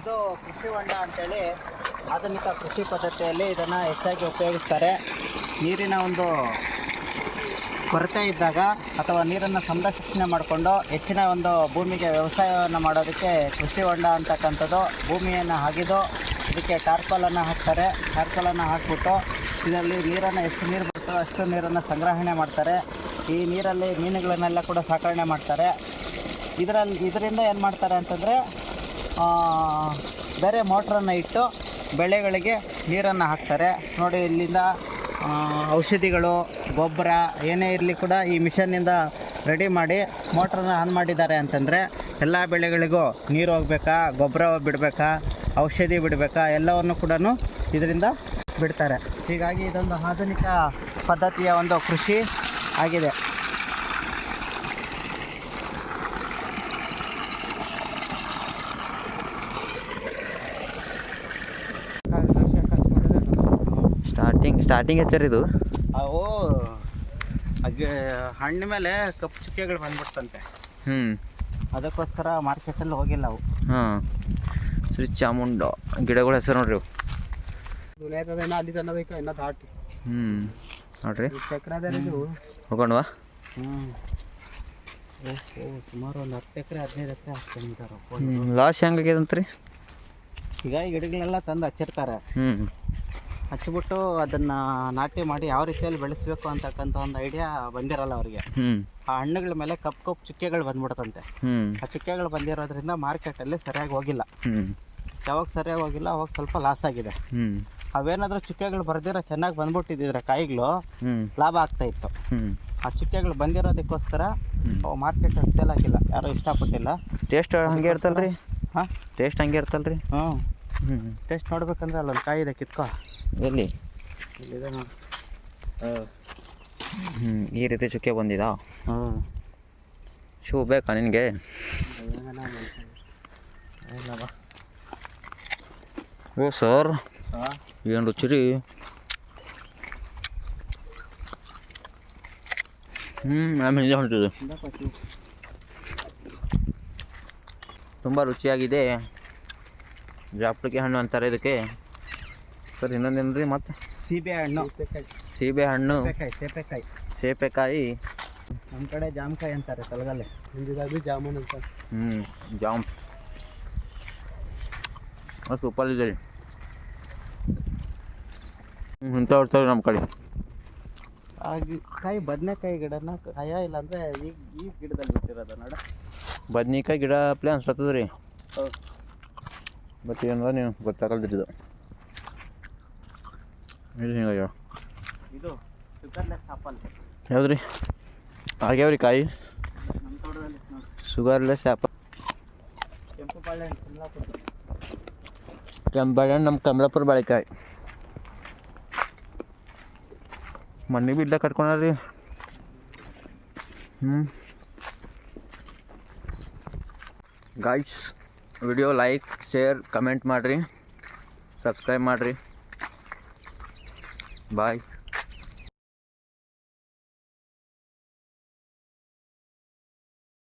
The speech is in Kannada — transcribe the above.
ಇದು ಕೃಷಿ ಹೊಂಡ ಅಂತೇಳಿ ಆಧುನಿಕ ಕೃಷಿ ಪದ್ಧತಿಯಲ್ಲಿ ಇದನ್ನು ಹೆಚ್ಚಾಗಿ ಉಪಯೋಗಿಸ್ತಾರೆ. ನೀರಿನ ಒಂದು ಕೊರತೆ ಇದ್ದಾಗ ಅಥವಾ ನೀರನ್ನು ಸಂರಕ್ಷಣೆ ಮಾಡಿಕೊಂಡು ಹೆಚ್ಚಿನ ಒಂದು ಭೂಮಿಗೆ ವ್ಯವಸಾಯವನ್ನು ಮಾಡೋದಕ್ಕೆ ಕೃಷಿ ಹೊಂಡ ಅಂತಕ್ಕಂಥದ್ದು ಭೂಮಿಯನ್ನು ಅಗಿದು ಇದಕ್ಕೆ ಟಾರ್ಪಲನ್ನು ಹಾಕ್ತಾರೆ. ಟಾರ್ಪಲನ್ನು ಹಾಕ್ಬಿಟ್ಟು ಇದರಲ್ಲಿ ನೀರನ್ನು ಎಷ್ಟು ನೀರು ಬರ್ತೋ ಅಷ್ಟು ನೀರನ್ನು ಸಂಗ್ರಹಣೆ ಮಾಡ್ತಾರೆ. ಈ ನೀರಲ್ಲಿ ಮೀನುಗಳನ್ನೆಲ್ಲ ಕೂಡ ಸಾಕಣೆ ಮಾಡ್ತಾರೆ. ಇದರಲ್ಲಿ ಇದರಿಂದ ಏನು ಮಾಡ್ತಾರೆ ಅಂತಂದರೆ ಬೇರೆ ಮೋಟ್ರನ್ನು ಇಟ್ಟು ಬೆಳೆಗಳಿಗೆ ನೀರನ್ನು ಹಾಕ್ತಾರೆ. ನೋಡಿ, ಇಲ್ಲಿಂದ ಔಷಧಿಗಳು, ಗೊಬ್ಬರ ಏನೇ ಇರಲಿ ಕೂಡ ಈ ಮಿಷನ್ನಿಂದ ರೆಡಿ ಮಾಡಿ ಮೋಟ್ರನ್ನ ಆನ್ ಮಾಡಿದ್ದಾರೆ ಅಂತಂದರೆ ಎಲ್ಲ ಬೆಳೆಗಳಿಗೂ ನೀರು ಹೋಗ್ಬೇಕಾ, ಗೊಬ್ಬರ ಬಿಡಬೇಕಾ, ಔಷಧಿ ಬಿಡಬೇಕಾ, ಎಲ್ಲವನ್ನು ಕೂಡ ಇದರಿಂದ ಬಿಡ್ತಾರೆ. ಹೀಗಾಗಿ ಇದೊಂದು ಆಧುನಿಕ ಪದ್ಧತಿಯ ಒಂದು ಕೃಷಿ ಆಗಿದೆ. ಸ್ಟಾರ್ಟಿಂಗ್ ಹಚ್ಚಾರ ಇದು? ಅವು ಹಾಗೆ ಹಣ್ಣು ಮೇಲೆ ಕಪ್ಪು ಚುಕ್ಕೆಗಳು ಬಂದ್ಬಿಡ್ತಂತೆ. ಹ್ಞೂ ಅದಕ್ಕೋಸ್ಕರ ಮಾರ್ಕೆಟಲ್ಲಿ ಹೋಗಿಲ್ಲ ಅವು. ಹಾಂ. ಶ್ರೀ ಚಾಮುಂಡ ಗಿಡಗಳ ಹೆಸರು ನೋಡ್ರಿ ಇವು. ಅಲ್ಲಿ ತನ್ನಬೇಕು ಇನ್ನ ದಾಟಿ ಹ್ಞೂ ನೋಡ್ರಿ ಚಕ್ರದಲ್ಲಿ ಹೋಗೋಣವಾ ಹ್ಞೂ ಸುಮಾರು ಒಂದು ಹತ್ತು ಎಕರೆ ಹದಿನೈದು ಎಕರೆ ಹಾಕ್ಕೊಂಡಿದ್ದಾರೆ ಲಾಸ್ ಹೆಂಗಾಗ್ಯದಂತ್ರಿ? ಈಗ ಈ ಗಿಡಗಳೆಲ್ಲ ತಂದು ಹಚ್ಚಿರ್ತಾರೆ. ಹ್ಞೂ ಹಚ್ಚಿಬಿಟ್ಟು ಅದನ್ನು ನಾಟಿ ಮಾಡಿ ಯಾವ ರೀತಿಯಲ್ಲಿ ಬೆಳೆಸಬೇಕು ಅಂತಕ್ಕಂಥ ಒಂದು ಐಡಿಯಾ ಬಂದಿರಲ್ಲ ಅವರಿಗೆ. ಆ ಹಣ್ಣುಗಳ ಮೇಲೆ ಕಪ್ಪು ಕಪ್ಪು ಚುಕ್ಕೆಗಳು ಬಂದ್ಬಿಡ್ತಂತೆ. ಆ ಚುಕ್ಕೆಗಳು ಬಂದಿರೋದ್ರಿಂದ ಮಾರ್ಕೆಟಲ್ಲಿ ಸರಿಯಾಗಿ ಹೋಗಿಲ್ಲ. ಯಾವಾಗ ಸರಿಯಾಗಿ ಹೋಗಿಲ್ಲ ಅವಾಗ ಸ್ವಲ್ಪ ಲಾಸ್ ಆಗಿದೆ. ಅವೇನಾದ್ರೂ ಅವೇನಾದರೂ ಚುಕ್ಕೆಗಳು ಬರ್ದಿರೋ ಚೆನ್ನಾಗಿ ಬಂದ್ಬಿಟ್ಟಿದ್ರೆ ಕಾಯಿಗಳು ಲಾಭ ಆಗ್ತಾ ಇತ್ತು. ಆ ಚುಕ್ಕೆಗಳು ಬಂದಿರೋದಕ್ಕೋಸ್ಕರ ಮಾರ್ಕೆಟ್ ಸೇಲ್ ಆಗಿಲ್ಲ. ಯಾರು ಇಷ್ಟಪಟ್ಟಿಲ್ಲ. ಟೇಸ್ಟ್ ಹಂಗೆ ಇರ್ತಲ್ರಿ? ಹಾಂ? ಟೇಸ್ಟ್ ಹಂಗೆ ಇರ್ತಲ್ರಿ? ಹ್ಞೂ ಹ್ಞೂ ಟೇಸ್ಟ್ ನೋಡ್ಬೇಕಂದ್ರೆ ಅಲ್ಲೊಂದು ಕಾಯಿ ಇದೆ ಕಿತ್ಕೋ. ಎಲ್ಲಿ? ಇಲ್ಲಿದೆ ನೋಡಿ. ಹ್ಞೂ ಈ ರೀತಿ ಚುಕ್ಕೆ ಬಂದಿದಾ? ಹ್ಞೂ ಶೂ ಬೇಕಾ ನಿನಗೆ? ಓ ಸರ್. ಏನು ರುಚಿರಿ ಹ್ಞೂ ಆಮೇಲೆ ಹೊಂಟಿದೆ ತುಂಬ ರುಚಿಯಾಗಿದೆ. ಜಾಪಳಿಕೆ ಹಣ್ಣು ಅಂತಾರೆ ಇದಕ್ಕೆ. ಸರ್ ಇನ್ನೊಂದೇನು ರೀ ಮತ್ತೆ? ಸೀಬೆ ಹಣ್ಣು ಸೀಬೆ ಹಣ್ಣು ಸೇಪೆಕಾಯಿ ಸೇಪೆಕಾಯಿ ಸೇಪೆಕಾಯಿ ನಮ್ಮ ಕಡೆ ಜಾಮ್ಕಾಯಿ ಅಂತಾರೆ ತಲಗಲ್ಲೇ ಹಿಂದಿದಾಗಿ ಜಾಮೂನ್ ಅಂತ. ಹ್ಞೂ ಜಾಮ್. ಸೂಪರ್ ಇದೆ ರೀ ಹ್ಞೂ ಇಂಥ ಇರ್ತಾವೆ ನಮ್ಮ ಕಡೆ. ಆಗಿ ಕಾಯಿ ಬದನೆಕಾಯಿ ಗಿಡನ ಕಾಯ ಇಲ್ಲ ಅಂದರೆ ಈಗ ಈ ಗಿಡದಲ್ಲಿ ಬಿಟ್ಟಿರೋದು ನೋಡ. ಬದ್ನಿಕಾಯಿ ಗಿಡ ಪ್ಲೇ ಅನ್ಸ್ಲತ್ತದ ರೀ ಹೌದು. ಬಟ್ ಏನದ ನೀವು ಗೊತ್ತಾಗಲ್ದಿರಿ ಇದು. ಇದು ಹಿಂಗಾಗ್ಯಾವ ಇದು ಶುಗರ್ಲೆಸ್ ಆಪಲ್. ಯಾವ್ದು ರೀ ಆಗ್ಯಾವ ರೀ ಕಾಯಿ? ಶುಗರ್ಲೆಸ್ ಆ್ಯಪಲ್ ಕೆಂಪು ಬಾಳೆಹಣ್ಣು ಕುಮ್ಲಾಪುರ. ಕೆಂಬಾಳೆ ನಮ್ಮ ಕಮಲಾಪುರ ಬಾಳೆಕಾಯಿ. ಮಣ್ಣಿಗೆ ಬಿಡ್ಲ ಇಲ್ಲೇ ಕಟ್ಕೊಂಡ್ರಿ ಹ್ಞೂ guys video like share comment ಮಾಡಿರಿ ಸಬ್ಸ್ಕ್ರೈಬ್ ಮಾಡಿರಿ ಬಾಯ್